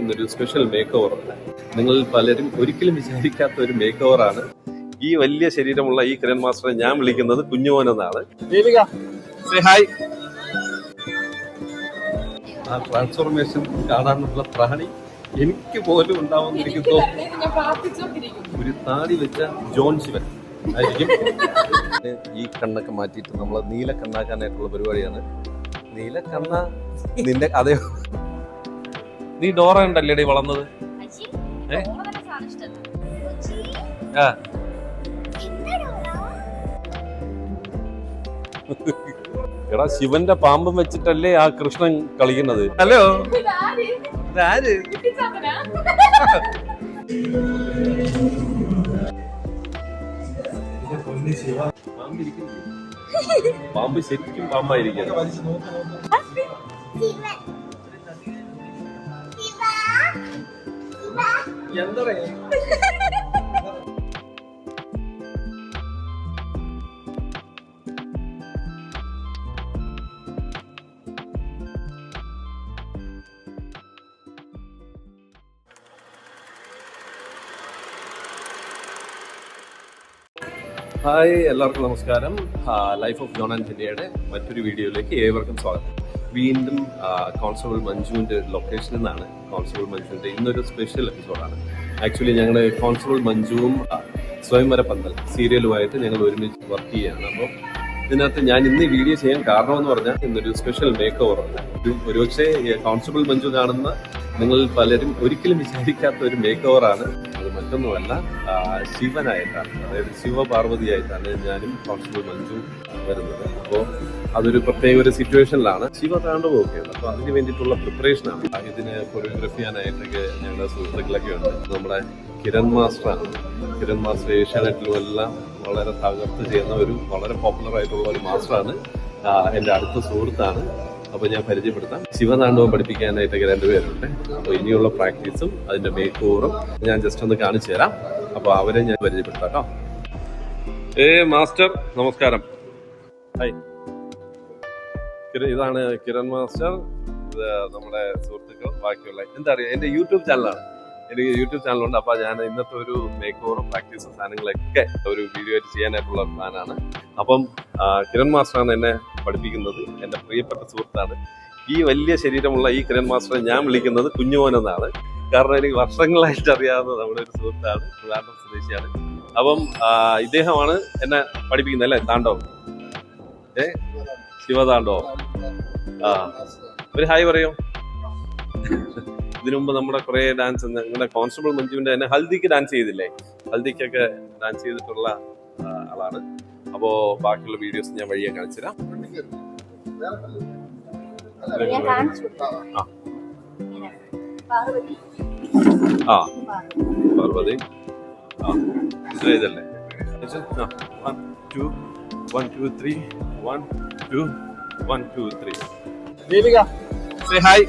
എന്നൊരു special make over നിങ്ങൾ പലരും ഒരിക്കലും വിചാരിക്കാത്ത ഒരു മേക്ക് ഓവർ ആണ്. ഈ വലിയ ശരീരമുള്ള ഈ കിരൺ മാസ്റ്ററെ ഞാൻ വിളിക്കുന്നത് കുഞ്ഞുമോൻ എന്നാണ്. ആ ട്രാൻസ്ഫോർമേഷൻ കാണാനുള്ള പ്രാണി എനിക്ക് പോലും ഉണ്ടാവുമെന്ന് എനിക്ക് തോന്നുന്നു ഞാൻ പ്രാർത്ഥിച്ചോണ്ടിരിക്കും ഒരു താടി വെച്ച ജോൺ ശിവൻ ആയിരിക്കും. ഈ കണ്ണൊക്കെ മാറ്റിയിട്ട് നമ്മൾ നീല കണ്ണാക്കാനായിട്ടുള്ള പരിപാടിയാണ്. നീല കണ്ണ നിന്റെ അതേ നീ ഡോറ ഉണ്ടല്ലേടി വളർന്നത്? ഏ? ആ. എടാ ശിവന്റെ പാമ്പം വെച്ചിട്ടല്ലേ ആ കൃഷ്ണൻ കളിക്കുന്നത്? ഹലോ? ഇരിക്കുന്നില്ലേ? പാമ്പ് ശരിക്കും പാമ്പായിരിക്കും ഹായ് എല്ലാവർക്കും നമസ്കാരം. ലൈഫ് ഓഫ് ജോൺ ആൻഡ് ജില്ലയുടെ മറ്റൊരു വീഡിയോയിലേക്ക് ഏവർക്കും സ്വാഗതം. വീണ്ടും കോൺസ്റ്റബിൾ മഞ്ജുവിന്റെ ലൊക്കേഷനിൽ നിന്നാണ് കോൺസ്റ്റബിൾ മഞ്ജുവിന്റെ ഇന്നൊരു സ്പെഷ്യൽ എപ്പിസോഡാണ് ആക്ച്വലി ഞങ്ങൾ കോൺസ്റ്റബിൾ മഞ്ജുവും സ്വയംവര പന്തൽ സീരിയലുമായിട്ട് ഞങ്ങൾ ഒരുമിച്ച് വർക്ക് ചെയ്യുകയാണ്. അപ്പോൾ ഇതിനകത്ത് ഞാൻ ഇന്ന് ഈ വീഡിയോ ചെയ്യാൻ കാരണമെന്ന് പറഞ്ഞാൽ ഇന്നൊരു സ്പെഷ്യൽ മേക്ക് ഓവർ ഒരു ഒരുപക്ഷെ കോൺസ്റ്റബിൾ മഞ്ജു കാണുന്ന നിങ്ങൾ പലരും ഒരിക്കലും വിചാരിക്കാത്ത ഒരു മേക്ക് ഓവർ ആണ്. അത് മറ്റൊന്നുമല്ല ശിവനായിട്ടാണ്. അതായത് ശിവപാർവതിയായിട്ടാണ് ഞാനും കോൺസ്റ്റബിൾ മഞ്ജു വരുന്നത്. അപ്പോൾ അതൊരു പ്രത്യേക ഒരു സിറ്റുവേഷനിലാണ് ശിവ താണ്ഡവ് ഒക്കെയാണ് അപ്പൊ അതിന് വേണ്ടിയിട്ടുള്ള പ്രിപ്പറേഷനാണ് ഇതിന് കൊറിയോഗ്രഫി ചെയ്യാനായിട്ടൊക്കെ ഞങ്ങളുടെ സുഹൃത്തുക്കളൊക്കെ ഉണ്ട്. നമ്മുടെ കിരൺ മാസ്റ്റർ ആണ്. കിരൺ മാസ്റ്റർ ഏഷ്യാനെറ്റിലും എല്ലാം വളരെ തകർത്ത് ചെയ്യുന്ന ഒരു വളരെ പോപ്പുലർ ആയിട്ടുള്ള ഒരു മാസ്റ്ററാണ് ആ, എന്റെ അടുത്ത സുഹൃത്താണ്. അപ്പോൾ ഞാൻ പരിചയപ്പെടുത്താം. ശിവതാണ്ഡവം പഠിപ്പിക്കാനായിട്ടൊക്കെ രണ്ടുപേരുണ്ട് അപ്പോൾ ഇനിയുള്ള പ്രാക്ടീസും അതിന്റെ മേക്ക് ഓവറും ഞാൻ ജസ്റ്റ് ഒന്ന് കാണിച്ചു തരാം. അപ്പോൾ അവരെ ഞാൻ പരിചയപ്പെടുത്താം കേട്ടോ. ഏ മാസ്റ്റർ നമസ്കാരം. ഹായ് ഇതാണ് കിരൺ മാസ്റ്റർ. ഇത് നമ്മുടെ സുഹൃത്തുക്കൾ ബാക്കിയുള്ള. എന്താ അറിയാം? എന്റെ യൂട്യൂബ് ചാനലാണ്. എനിക്ക് യൂട്യൂബ് ചാനലുണ്ട്. അപ്പൊ ഞാൻ ഇന്നത്തെ ഒരു മേക്ക് ഓവറും പ്രാക്ടീസും സാധനങ്ങളൊക്കെ ഒരു വീഡിയോ ആയിട്ട് ചെയ്യാനായിട്ടുള്ള പ്ലാനാണ്. അപ്പം കിരൺ മാസ്റ്ററാണ് എന്നെ പഠിപ്പിക്കുന്നത്. എന്റെ പ്രിയപ്പെട്ട സുഹൃത്താണ്. ഈ വലിയ ശരീരമുള്ള ഈ കിരൺ മാസ്റ്ററെ ഞാൻ വിളിക്കുന്നത് കുഞ്ഞുമോൻ എന്നാണ്. കാരണം എനിക്ക് വർഷങ്ങളായിട്ട് അറിയാവുന്ന നമ്മുടെ ഒരു സുഹൃത്താണ്. ട്രിവാൻഡ്രം സ്വദേശിയാണ്. അപ്പം ഇദ്ദേഹമാണ് എന്നെ പഠിപ്പിക്കുന്നത്. അല്ലേ താണ്ടോ ഏ? ശിവതാണ്ടോ ആ. ഒരു ഹായ് പറയൂ. ഇതിനു മുമ്പ് നമ്മുടെ കുറെ ഡാൻസ് നിങ്ങളുടെ കോൺസ്റ്റബിൾ മഞ്ജുവിന്റെ തന്നെ ഹൽദിക്ക് ഡാൻസ് ചെയ്തില്ലേ? ഹൽദിക്കൊക്കെ ഡാൻസ് ചെയ്തിട്ടുള്ള ആളാണ്. അപ്പോ ബാക്കിയുള്ള വീഡിയോസ് ഞാൻ വഴിയെ കാണിച്ചു തരാം. ആ. പാർവതി. ആ. ഇത് ഇതല്ലേ one two one two three one two one two three Deepika. Say hi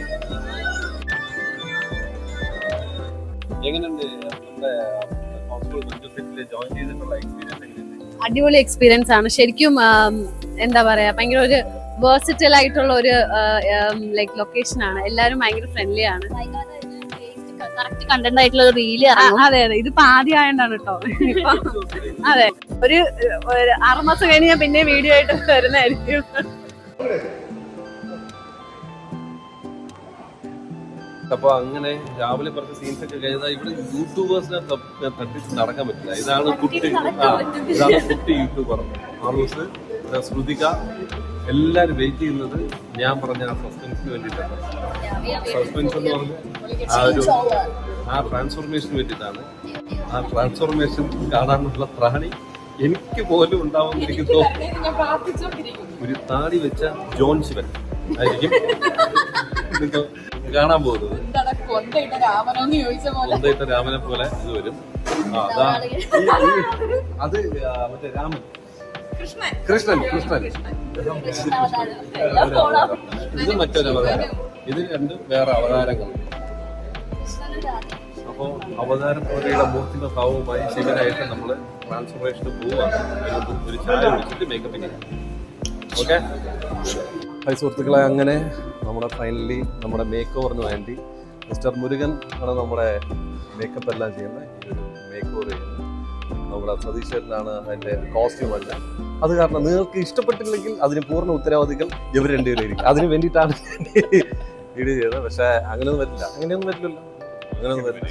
എങ്ങനെയുണ്ട്? നമ്മുടെ ജോയിൻ ചെയ്തിട്ടുള്ള എക്സ്പീരിയൻസ് അടിപൊളി എക്സ്പീരിയൻസ് ആണ്. ശരിക്കും എന്താ പറയാ ഭയങ്കര ഒരു വേഴ്സിറ്റൽ ആയിട്ടുള്ള ഒരു ലൈക്ക് ലൊക്കേഷൻ ആണ്. എല്ലാവരും ഭയങ്കര ഫ്രണ്ട്ലി ആണ്. കറക്റ്റ് കണ്ടന്റ് ആയിട്ടുള്ള ഒരു റീൽ ആ, അതെ അതെ. ഇതിപ്പോ ആദ്യമായോണ്ടാണ് കേട്ടോ ഇപ്പൊ അതെ. ഒരു ഒരു ആറുമാസം കഴിഞ്ഞ് ഞാൻ പിന്നെ വീഡിയോ ആയിട്ട് വരുന്നതായിരിക്കും. അപ്പൊ അങ്ങനെ രാവിലെ പറഞ്ഞ സീൻസ് ഒക്കെ കഴിഞ്ഞാൽ ഇവിടെ യൂട്യൂബേഴ്സിനെ തട്ടി തട്ടിച്ച് നടക്കാൻ പറ്റില്ല. ഇതാണ് കുട്ടി ഇതാണ് കുട്ടി യൂട്യൂബർ ആർമസ് ശ്രുതിക എല്ലാരും വെയിറ്റ് ചെയ്യുന്നത് ഞാൻ പറഞ്ഞ ആ സസ്പെൻസിന് വേണ്ടിയിട്ടാണ്. സസ്പെൻസ് എന്ന് പറഞ്ഞ ആ ഒരു ആ ട്രാൻസ്ഫോർമേഷന് വേണ്ടിയിട്ടാണ്. ആ ട്രാൻസ്ഫോർമേഷൻ കാണാനുള്ള പ്രാണി എനിക്ക് പോലും ഉണ്ടാവും എനിക്ക് തോന്നുന്നു ഒരു താടി വെച്ച ജോൺ ശിവൻ ആയിരിക്കും നിങ്ങൾ കാണാൻ പോകുന്നത്. കൊന്തയിട്ട രാമനെ പോലെ. ഇത് വരും. അതാ മറ്റേ രാമൻ. കൃഷ്ണൻ. കൃഷ്ണൻ കൃഷ്ണൻ. ഇത് മറ്റൊരു അവതാരം. ഇത് രണ്ട് വേറെ അവതാരങ്ങൾ. അപ്പോ പോലെയുള്ള മൂർത്തിന്റെ ഭാവവുമായി ശിവനായിട്ട് നമ്മൾ ട്രാൻസ്ഫോർമേഷൻ പോവാണ് ഒരു- ഒരു ചായ കുടിച്ചിട്ട് മേക്കപ്പിന് ഓക്കെ ഹൈ സുഹൃത്തുക്കളെ അങ്ങനെ നമ്മുടെ ഫൈനലി നമ്മുടെ മേക്ക് ഓവറിന് വേണ്ടി മിസ്റ്റർ മുരുകൻ ആണ് നമ്മുടെ മേക്കപ്പ് എല്ലാം ചെയ്യുന്നത്. ഈ ഒരു മേക്ക് ഓവർ ചെയ്യുന്നത് നമ്മുടെ സതീശ്വരനാണ് അതിന്റെ കോസ്റ്റ്യൂം എല്ലാം അത് കാരണം നിങ്ങൾക്ക് ഇഷ്ടപ്പെട്ടില്ലെങ്കിൽ അതിന് പൂർണ ഉത്തരവാദികൾ ഇവർ രണ്ടുപേരായിരിക്കും. അതിന് വേണ്ടിയിട്ടാണ് ലീഡ് ചെയ്തത്. പക്ഷേ അങ്ങനെയൊന്നും പറ്റില്ല അങ്ങനെയൊന്നും പറ്റില്ലല്ലോ അങ്ങനെയൊന്നും പറ്റില്ല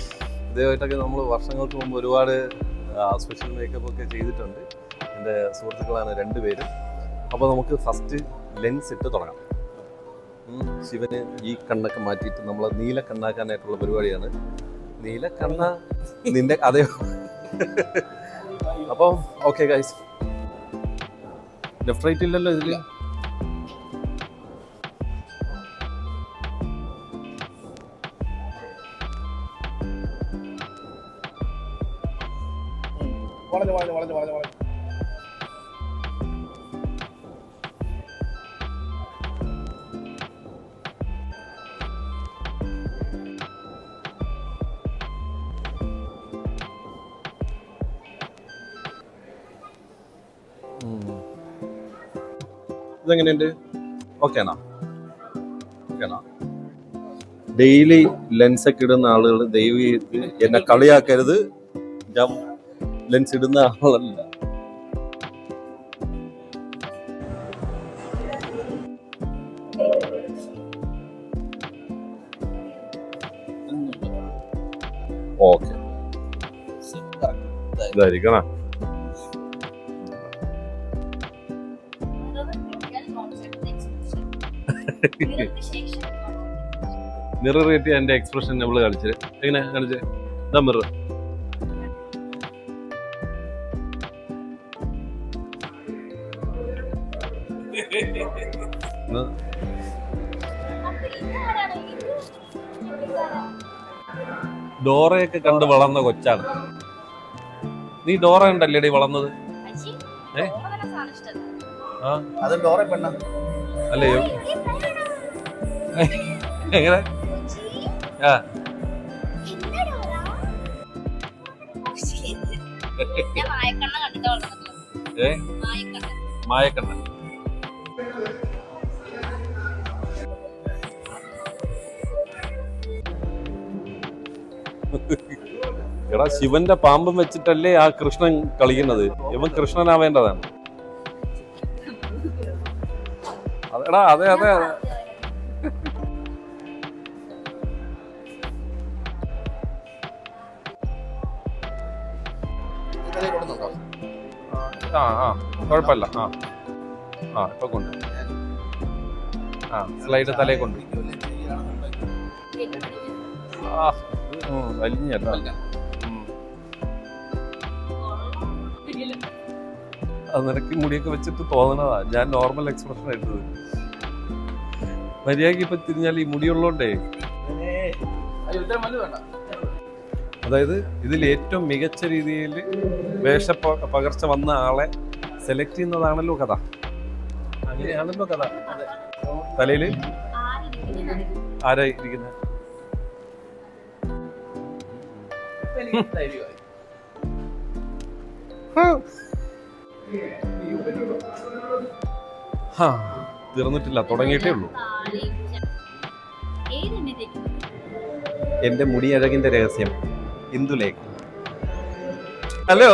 ഇതേമായിട്ടൊക്കെ നമ്മൾ വർഷങ്ങൾക്ക് മുമ്പ് ഒരുപാട് സ്പെഷ്യൽ മേക്കപ്പ് ഒക്കെ ചെയ്തിട്ടുണ്ട്. എന്റെ സുഹൃത്തുക്കളാണ് രണ്ടുപേരും. അപ്പോൾ നമുക്ക് ഫസ്റ്റ് ലെൻസ് ഇട്ട് തുടങ്ങാം. ശിവന് ഈ കണ്ണൊക്കെ മാറ്റിയിട്ട് നമ്മൾ നീല കണ്ണാക്കാനായിട്ടുള്ള പരിപാടിയാണ്. നീല കണ്ണ നിന്റെ അതേ. അപ്പം ഓക്കെ ഗൈസ് ലെഫ്റ്റ് റൈറ്റ് ഇല്ലല്ലോ ഇതിൽ ഇതെങ്ങനെയുണ്ട്? ഓക്കെ ആണോ ഓക്കെ ആണോ ഡെയിലി ലെൻസ് ഒക്കെ ഇടുന്ന ആളുകൾ ചെയ്ത് എന്നെ കളിയാക്കരുത്. ഞാൻ ലെൻസ് ഇടുന്ന ആളല്ല. ഓക്കെ ഇതായിരിക്കണം. മിറർ കിട്ടി എന്റെ എക്സ്പ്രഷൻ നമ്മൾ കളിച്ചത് എങ്ങനെ കാണിച്ചേ? ഇതാ മിറർ ഡോറയൊക്കെ കണ്ട് വളർന്ന കൊച്ചാണ്. നീ ഡോറ ഉണ്ടല്ലേടി വളർന്നത്? ഏ? ആ. അത് ഡോറെ പെണ്ണ. അല്ലയോ? എങ്ങനെ? ആ. ഏ? എടാ ശിവന്റെ പാമ്പും വെച്ചിട്ടല്ലേ ആ കൃഷ്ണൻ കളിക്കുന്നത്? ഇവൻ കൃഷ്ണനാവേണ്ടതാണ്. അതെടാ അതെ അതെ അതെ. കൊടുക്കുന്നുണ്ടോ ആ ആ കുഴപ്പമില്ല. ആ ആ ഇപ്പൊ കൊണ്ട്. ആ സ്ലൈഡ് തലേ കൊണ്ട്. ആ വലിഞ്ഞല്ല. അത് നിനക്ക് മുടിയൊക്കെ വെച്ചിട്ട് തോന്നണതാ. ഞാൻ നോർമൽ എക്സ്പ്രഷൻ എടുത്തത് മര്യാദയ്ക്ക് ഇപ്പൊ തിരിഞ്ഞാൽ ഈ മുടിയുള്ളോണ്ടേ അയ്യോ ഇത്ര മല്ലു വേണ്ട. അതായത് ഇതിൽ ഏറ്റവും മികച്ച രീതിയിൽ വേഷ പകർച്ച വന്ന ആളെ സെലക്ട് ചെയ്യുന്നതാണല്ലോ കഥ. അങ്ങനെയാണല്ലോ കഥ. തലയിൽ ആരാ ഇരിക്കുന്നത് ധൈര്യമായി ഹാ തീർന്നിട്ടില്ല തുടങ്ങിയിട്ടേ ഉള്ളൂ. ഏതെണ്ണ തേക്കുന്നത് എന്റെ മുടി അഴകിന്റെ രഹസ്യം. ഇന്ദുലേഖ ഹലോ.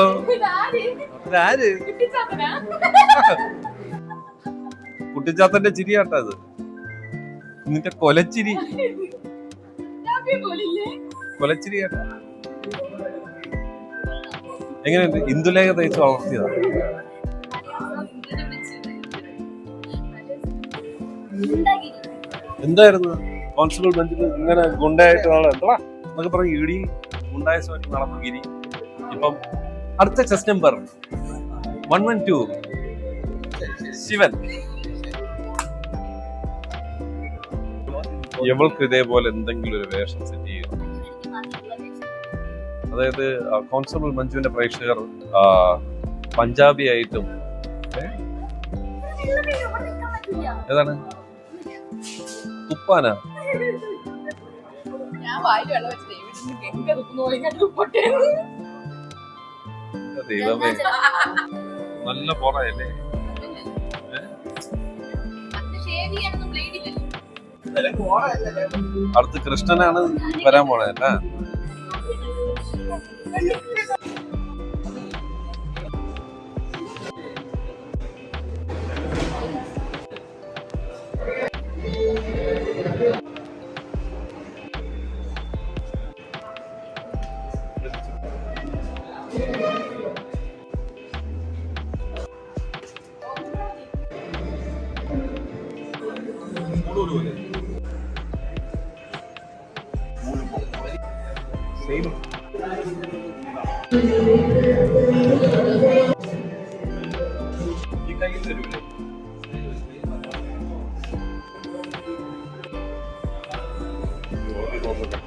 കുട്ടിച്ചാത്തന്റെ കേട്ടോ അത്. നിന്റെ കൊലച്ചിരി. കൊലച്ചിരി കേട്ടോ. എങ്ങനെയുണ്ട്? ഇന്ദുലേഖ തയ്ച്ച് വളർത്തിയതാ? എന്തായിരുന്നു? കോൺസ്റ്റബിൾ ബെഞ്ചിൽ ഇങ്ങനെ ഗുണ്ടായിട്ട് ആളെന്താ എന്താ? എന്നൊക്കെ പറഞ്ഞു ഇടി. ഗുണ്ടായ സമയത്ത് നടന്നു ഇപ്പം അടുത്ത chess number one one two Sivan. ഇവൾക്ക് ഇതേപോലെ എന്തെങ്കിലും ഒരു വേഷം സെറ്റ് ചെയ്യണം അതായത് കോൺസ്റ്റബിൾ മഞ്ജുവിന്റെ പ്രേക്ഷകർ പഞ്ചാബി ആയിട്ടും ഏതാണ്? തുപ്പാനാ ഞാൻ വായിൽ വെള്ളം ദൈവമേ. നല്ല പോറയല്ലേ അടുത്ത് കൃഷ്ണനാണ് വരാൻ പോണേ അല്ലേ?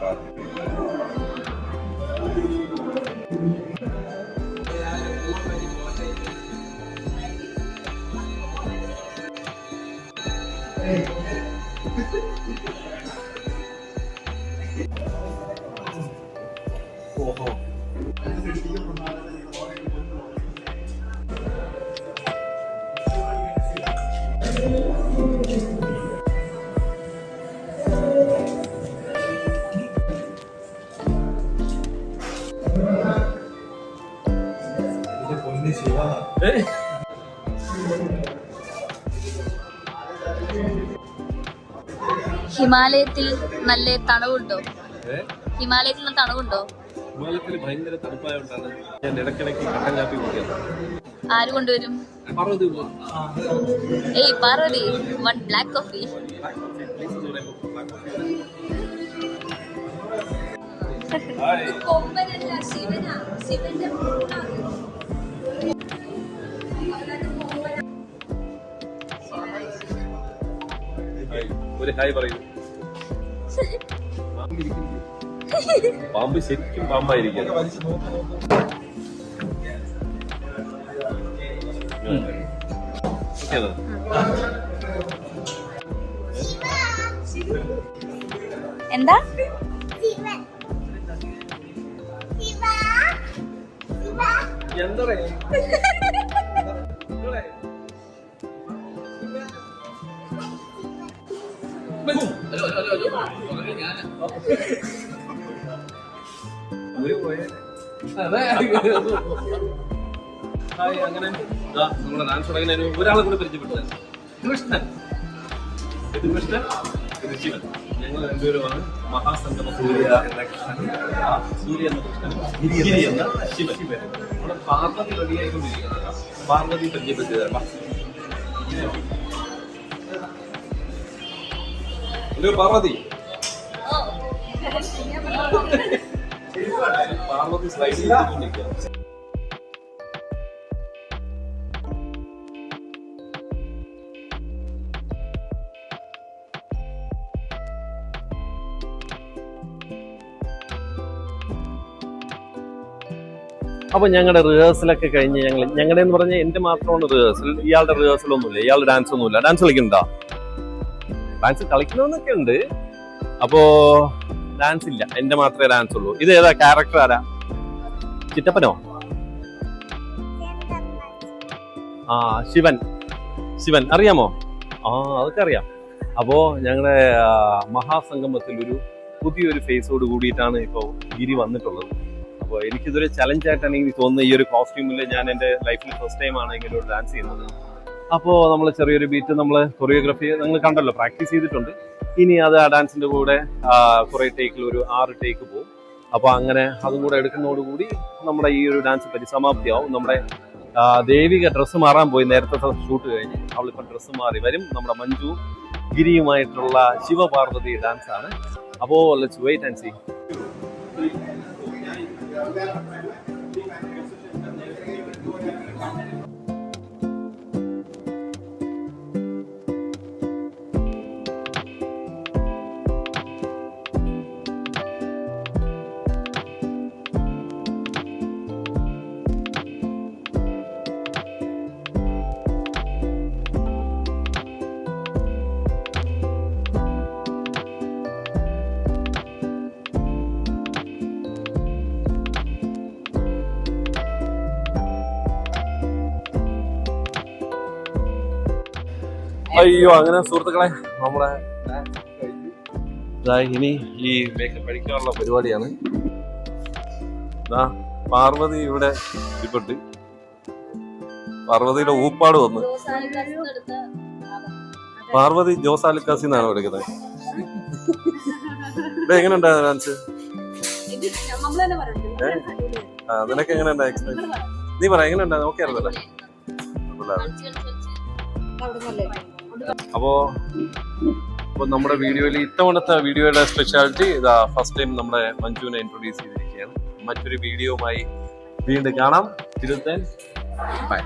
பார்க்கிறீர்கள் ഹിമാലയത്തിൽ നല്ല തണുവുണ്ടോ? ഹിമാലയത്തിൽ നല്ല തണുവുണ്ടോ? ഹിമാലയത്തിൽ ഭയങ്കര തണുപ്പായോണ്ടാണ് ഞാൻ ഇടക്കിടക്ക് കട്ടൻ കാപ്പി കുടിക്കുന്നത് ആര് കൊണ്ടുവരും? ഏയ് പാർവതി വൺ ബ്ലാക്ക് കോഫി ഒരു ഹായ് പറയൂ. പാമ്പ് ശരിക്കും പാമ്പായിരിക്കും. എന്താ? എന്താ എന്താ ഹായ് അങ്ങനെ നമ്മുടെ ഡാൻസ് തുടങ്ങുന്നതിന് ഒരാളെ കൂടെ പരിചയപ്പെട്ടത് കൃഷ്ണൻ ഇത് കൃഷ്ണൻ ഇത് ശിവൻ ഞങ്ങൾ രണ്ടുപേരുമാണ് മഹാസംഗമ സൂര്യ എന്ന കൃഷ്ണൻ സൂര്യ എന്ന കൃഷ്ണൻ ഗിരി എന്ന ശിവൻ നമ്മുടെ പാർവതി റെഡിയായിക്കൊണ്ടിരിക്കുന്നത് പാർവതി പരിചയപ്പെടുത്തിയതാണ് ഹലോ പാർവതി. പാർവതി സ്ലൈഡ് ചെയ്തിട്ടുണ്ട് അപ്പൊ ഞങ്ങളുടെ റിഹേഴ്സലൊക്കെ കഴിഞ്ഞ് ഞങ്ങൾ ഞങ്ങളുടെ എന്ന് പറഞ്ഞാൽ എന്റെ മാത്രമാണ് റിഹേഴ്സൽ ഇയാളുടെ റിഹേഴ്സൽ ഒന്നുമില്ല ഇയാളുടെ ഡാൻസ് ഒന്നുമില്ല. ഡാൻസ് കളിക്കണ്ടോ ഡാൻസ് കളിക്കണമെന്നൊക്കെ ഉണ്ട് അപ്പോ ഡാൻസ് ഇല്ല. എന്റെ മാത്രമേ ഡാൻസ് ഉള്ളൂ. ഇത് ഏതാ? ക്യാരക്ടർ ആരാ? ചിറ്റപ്പനോ? ആ ശിവൻ. ശിവൻ. അറിയാമോ? ആ അതൊക്കെ അറിയാം. അപ്പോ ഞങ്ങളുടെ മഹാസംഗമത്തിൽ ഒരു പുതിയൊരു ഫേസോട് കൂടിയിട്ടാണ് ഇപ്പോൾ ഗിരി വന്നിട്ടുള്ളത്. അപ്പോൾ എനിക്കിതൊരു ചലഞ്ചായിട്ടാണ് എനിക്ക് തോന്നുന്നത്. ഈ ഒരു കോസ്റ്റ്യൂമിൽ ഞാൻ എന്റെ ലൈഫിൽ ഫസ്റ്റ് ടൈം ആണ് ഡാൻസ് ചെയ്യുന്നത്. അപ്പോൾ നമ്മൾ ചെറിയൊരു ബീറ്റ് നമ്മൾ കൊറിയോഗ്രഫി നിങ്ങൾ കണ്ടല്ലോ പ്രാക്ടീസ് ചെയ്തിട്ടുണ്ട്. ഇനി അത് ആ ഡാൻസിന്റെ കൂടെ കുറേ ടേക്കിൽ ഒരു ആറ് ടേക്ക് പോകും അപ്പോൾ അങ്ങനെ അതും കൂടെ എടുക്കുന്നതോടുകൂടി നമ്മുടെ ഈ ഒരു ഡാൻസ് പരിസമാപ്തിയാവും. നമ്മുടെ ദേവിക ഡ്രസ്സ് മാറാൻ പോയി. നേരത്തെ ഷൂട്ട് കഴിഞ്ഞ് അവളിപ്പം ഡ്രസ്സ് മാറി വരും. നമ്മുടെ മഞ്ജു ഗിരിയുമായിട്ടുള്ള ശിവപാർവതി ഡാൻസാണ് അപ്പോൾ ലെറ്റ്സ് വെയിറ്റ് ആൻഡ് സീ അയ്യോ അങ്ങനെ സുഹൃത്തുക്കളെ നമ്മുടെ ഇനി ഈ മേക്കപ്പ് അടിക്കാനുള്ള പരിപാടിയാണ്. പാർവതി ഇവിടെ ഇരിപ്പുണ്ട്. പാർവതിയുടെ ഊപ്പാട് വന്ന്. പാർവതി ജോസ് അലിക്കാസി എന്നാണ് വിളിക്കുന്നത് ഇവിടെ എങ്ങനെ ഉണ്ടായിരുന്നു ഡാൻസ് നിനക്ക് എങ്ങനെ ഉണ്ടായി എക്സ്പീരിയൻസ് നീ പറ എങ്ങനെ ഉണ്ടായിരുന്നു ഓക്കെ ആയിരുന്നല്ലേ അപ്പോ ഇപ്പൊ നമ്മുടെ വീഡിയോയിൽ ഇത്തവണത്തെ വീഡിയോയുടെ സ്പെഷ്യാലിറ്റി ഇതാ ഫസ്റ്റ് ടൈം നമ്മുടെ മഞ്ജുവിനെ ഇൻട്രൊഡ്യൂസ് ചെയ്തിരിക്കുകയാണ്. മറ്റൊരു വീഡിയോയുമായി വീണ്ടും കാണാം. തിരുത്തൻ ബൈ